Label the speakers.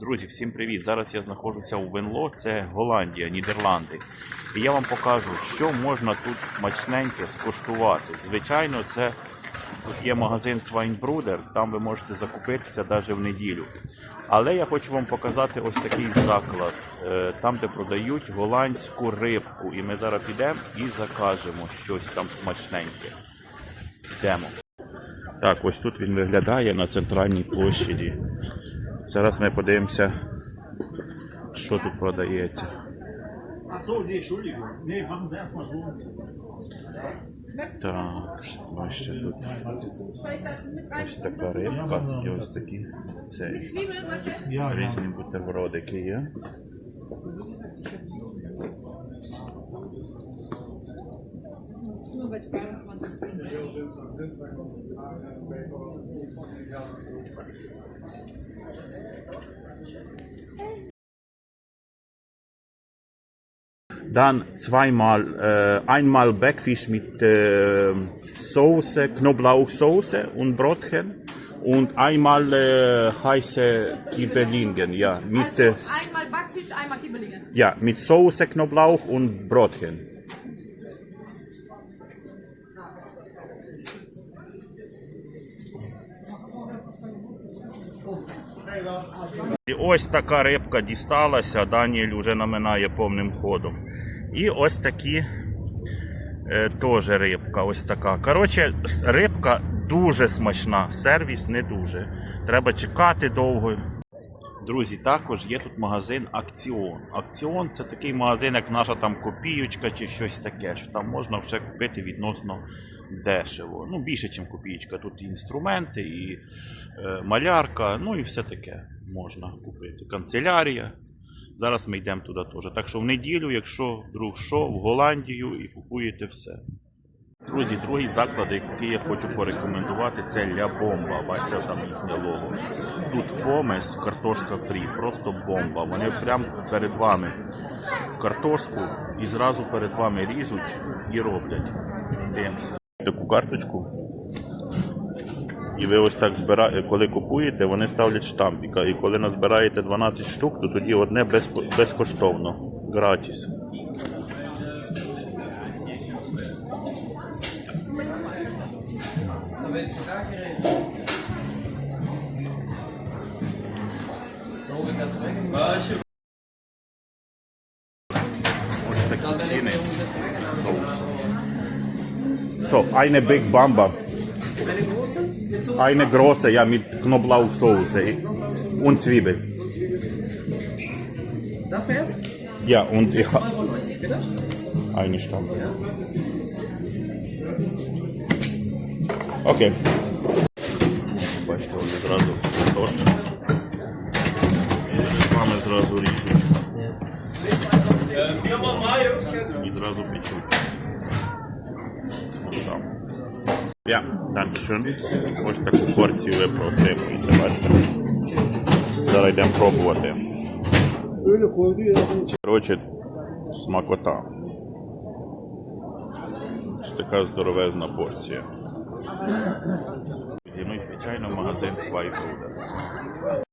Speaker 1: Друзі, всім привіт! Зараз я знаходжуся у Венло, це Голландія, Нідерланди. І я вам покажу, що можна тут смачненьке скуштувати. Звичайно, це тут є магазин Свайнбрудер, там ви можете закупитися навіть в неділю. Але я хочу вам показати ось такий заклад, е, там, де продають голландську рибку. І ми зараз підемо і закажемо щось там смачненьке. Йдемо. Так, ось тут він виглядає на центральній площаді. Зараз ми подивимося, що тут продається. Так, бачите, тут ось така рибка і ось такі це, різні бутербродики є.
Speaker 2: Sind wir bei 22.
Speaker 1: Dann zweimal, äh, einmal Backfisch mit äh, Soße, Knoblauchsoße und Brotchen und einmal äh, heiße Kibbelingen, ja, mit, äh,
Speaker 2: Also einmal Backfisch, einmal Kibbelinge.
Speaker 1: ja, mit Soße, Knoblauch und Brotchen. І ось така рибка дісталася, Даніель вже наминає повним ходом. І ось такі е, теж рибка, ось така. Коротше, рибка дуже смачна, сервіс не дуже. Треба чекати довго. Друзі, також є тут магазин Акціон. Акціон це такий магазин, як наша там копіючка чи щось таке, що там можна вже купити відносно дешево. Ну, більше, ніж копієчка. Тут і інструменти, і е, малярка, ну і все таке можна купити. Канцелярія. Зараз ми йдемо туди теж. Так що в неділю, якщо вдруг що, в Голландію і купуєте все. Друзі, другий заклад, який я хочу порекомендувати, це Ля Бомба. Бачите, там їхнє лого. Тут помесь, картошка фрі, просто бомба. Вони прямо перед вами картошку і зразу перед вами ріжуть і роблять. Дивимося. Таку карточку. І ви ось так збираєте, коли купуєте, вони ставлять штампіка. І коли назбираєте 12 штук, то тоді одне безко- безкоштовно. Гратіс. Ось So, eine Big Bamba. Eine große, ja, mit Knoblauchsoße und Zwiebel.
Speaker 3: Das wär's?
Speaker 1: Ja, und ich habe
Speaker 3: 2,90 bitte.
Speaker 1: eine Stampe. Окей. Бачите, вони зразу картошка. Вами зразу ріжуть. І зразу печуть. Я, dankeschön. Ось таку порцію ви отримуєте, бачите. Зараз йдемо пробувати. Коротше, смакота. Ось така здоровезна порція. Ну звичайно магазин Твайбрудер.